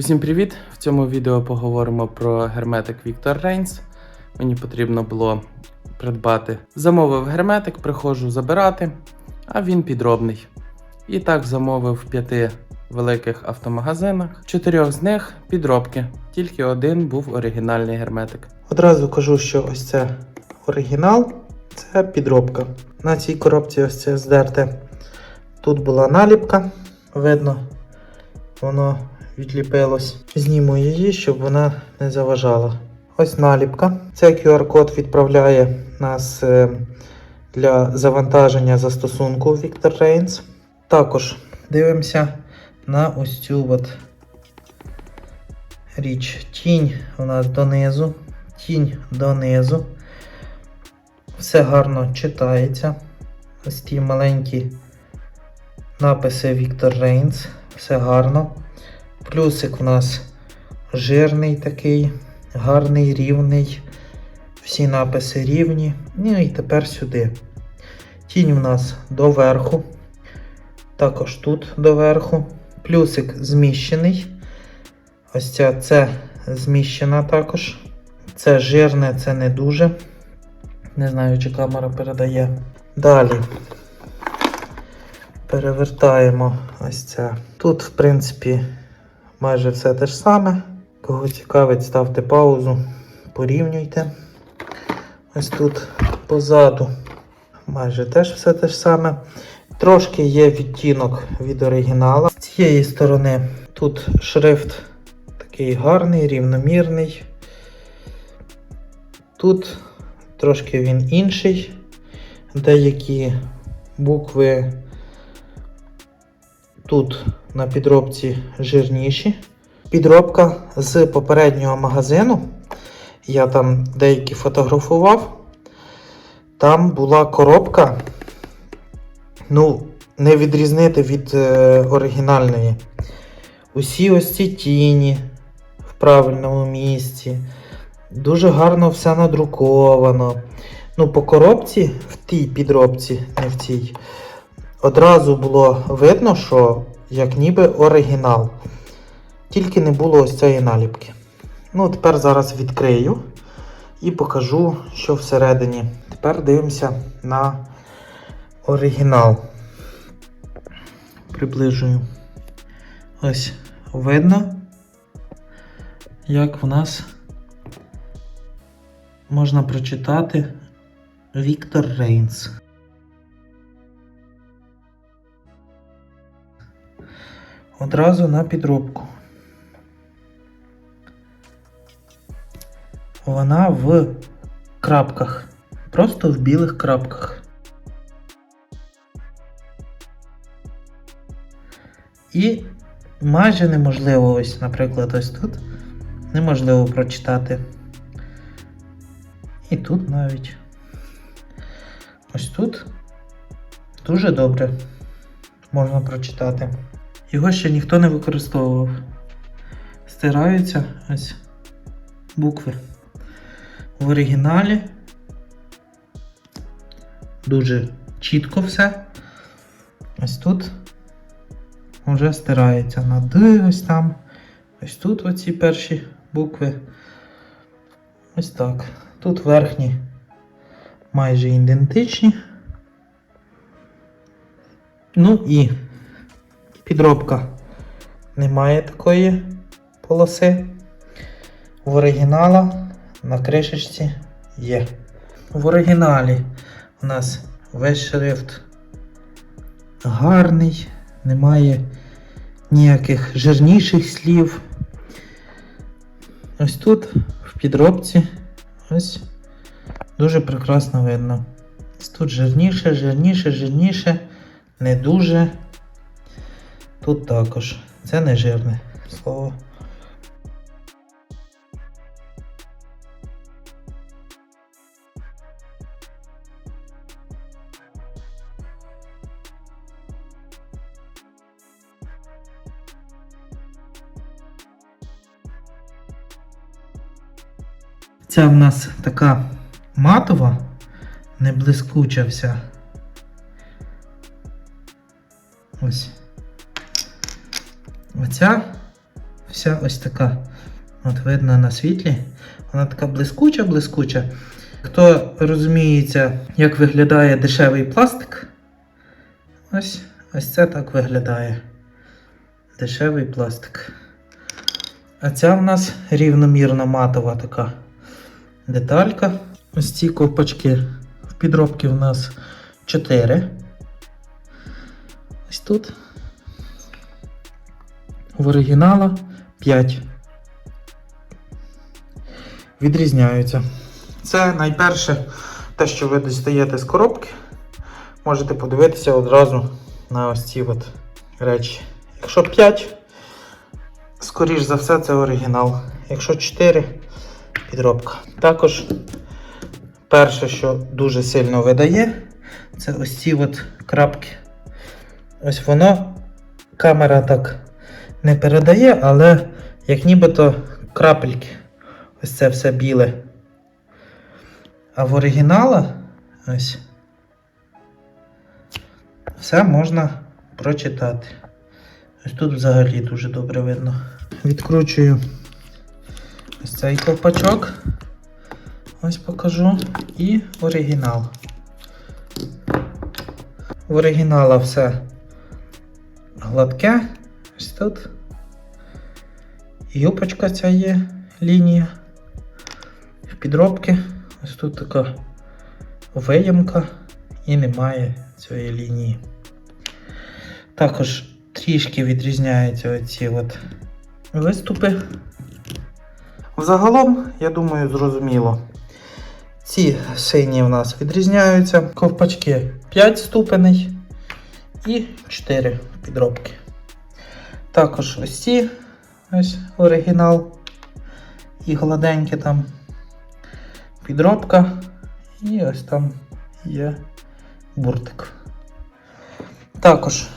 Усім привіт! В цьому відео поговоримо про герметик Victor Reigns. Мені потрібно було придбати. Замовив герметик, приходжу забирати, а він підробний. І так замовив в п'яти великих автомагазинах. Чотирьох з них підробки. Тільки один був оригінальний герметик. Одразу кажу, що ось це оригінал, це підробка. На цій коробці ось це здерте. Тут була наліпка, видно, воно відліпилось. Зніму її, щоб вона не заважала. Ось наліпка. Цей QR-код відправляє нас е, для завантаження застосунку Victor Reigns. Також дивимося на ось цю от річ. Тінь у нас донизу, тінь донизу. Все гарно читається. Ось ті маленькі написи Victor Reigns. Все гарно. Плюсик у нас жирний такий, гарний, рівний. Всі написи рівні. Ну і тепер сюди. Тінь у нас доверху. Також тут доверху. Плюсик зміщений. Ось ця це зміщена також. Це жирне, це не дуже. Не знаю, чи камера передає. Далі перевертаємо ось це. Тут, в принципі, майже все те ж саме. Кого цікавить, ставте паузу, порівнюйте. Ось тут позаду майже теж все те ж саме. Трошки є відтінок від оригінала. З цієї сторони тут шрифт такий гарний, рівномірний. Тут трошки він інший. Деякі букви тут на підробці жирніші. Підробка з попереднього магазину. Я там деякі фотографував. Там була коробка. Ну, не відрізнити від е, оригінальної. Усі ось ці тіні в правильному місці. Дуже гарно все надруковано. Ну, по коробці, в тій підробці, не в цій, одразу було видно, що як ніби оригінал. Тільки не було ось цієї наліпки. Ну, тепер зараз відкрию і покажу, що всередині. Тепер дивимося на оригінал. Приближую. Ось видно, як в нас можна прочитати Віктор Рейнс. Одразу на підробку. Вона в крапках. Просто в білих крапках. І майже неможливо ось, наприклад, ось тут. Неможливо прочитати. І тут навіть. Ось тут дуже добре можна прочитати. Його ще ніхто не використовував. Стираються ось букви. В оригіналі дуже чітко все. Ось тут вже стирається на Д ось там. Ось тут оці перші букви. Ось так. Тут верхні майже ідентичні. Ну і підробка немає такої полоси. В оригінала на кришечці є. В оригіналі у нас весь шрифт гарний, немає ніяких жирніших слів. Ось тут в підробці ось дуже прекрасно видно. Тут жирніше, жирніше, жирніше, не дуже. Тут також. Це не жирне слово. Ця в нас така матова, не блискуча вся. Ось. Оця вся ось така. От видно на світлі. Вона така блискуча, блискуча. Хто розуміється, як виглядає дешевий пластик, ось, ось це так виглядає. Дешевий пластик. А ця в нас рівномірно матова така деталька. Ось ці ковпачки. В підробці в нас 4. Ось тут. В оригінала 5. Відрізняються. Це найперше те, що ви дістаєте з коробки. Можете подивитися одразу на ось ці от речі. Якщо 5, скоріш за все, це оригінал. Якщо 4, підробка. Також перше, що дуже сильно видає, це ось ці от крапки. Ось воно, камера так не передає, але як нібито крапельки. Ось це все біле. А в оригінала ось все можна прочитати. Ось тут взагалі дуже добре видно. Відкручую ось цей ковпачок. Ось покажу. І оригінал. В оригінала все гладке. Ось тут. Юпочка ця є лінія. В підробки. Ось тут така виямка і немає цієї лінії. Також трішки відрізняються оці от виступи. Взагалом, я думаю, зрозуміло. Ці сині в нас відрізняються. Ковпачки 5 ступеней і 4 підробки. Також ось ці, ось оригінал. І гладенькі там підробка. І ось там є буртик. Також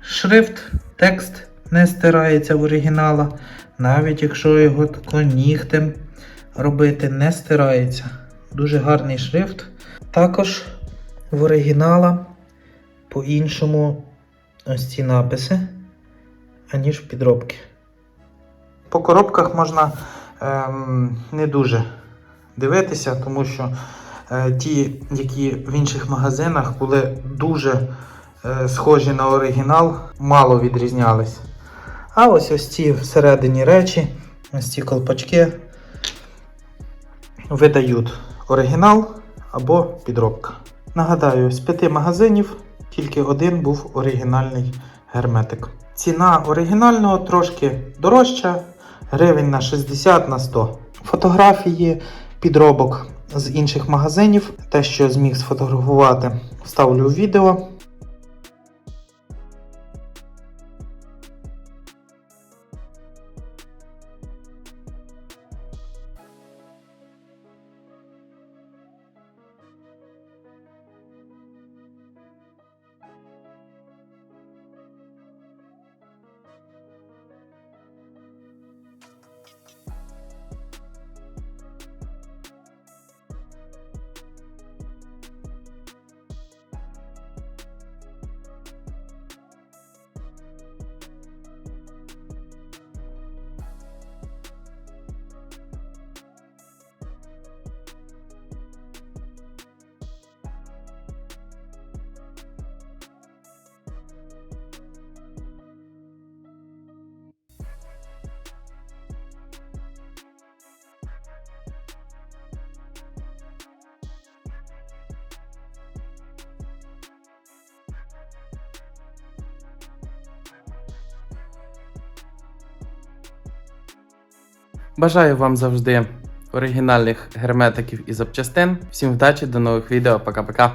шрифт, текст не стирається в оригінала, навіть якщо його тако нігтем робити, не стирається. Дуже гарний шрифт. Також в оригінала по-іншому ось ці написи, аніж підробки. По коробках можна ем, не дуже дивитися, тому що е, ті, які в інших магазинах були дуже е, схожі на оригінал, мало відрізнялись. А ось ось ці всередині речі, ось ці колпачки видають оригінал або підробка. Нагадаю, з п'яти магазинів тільки один був оригінальний герметик. Ціна оригінального трошки дорожча, гривень на 60 на 100. Фотографії підробок з інших магазинів, те, що зміг сфотографувати, вставлю в відео. Бажаю вам завжди оригінальних герметиків і запчастин. Всім вдачі, до нових відео. Пока-пока.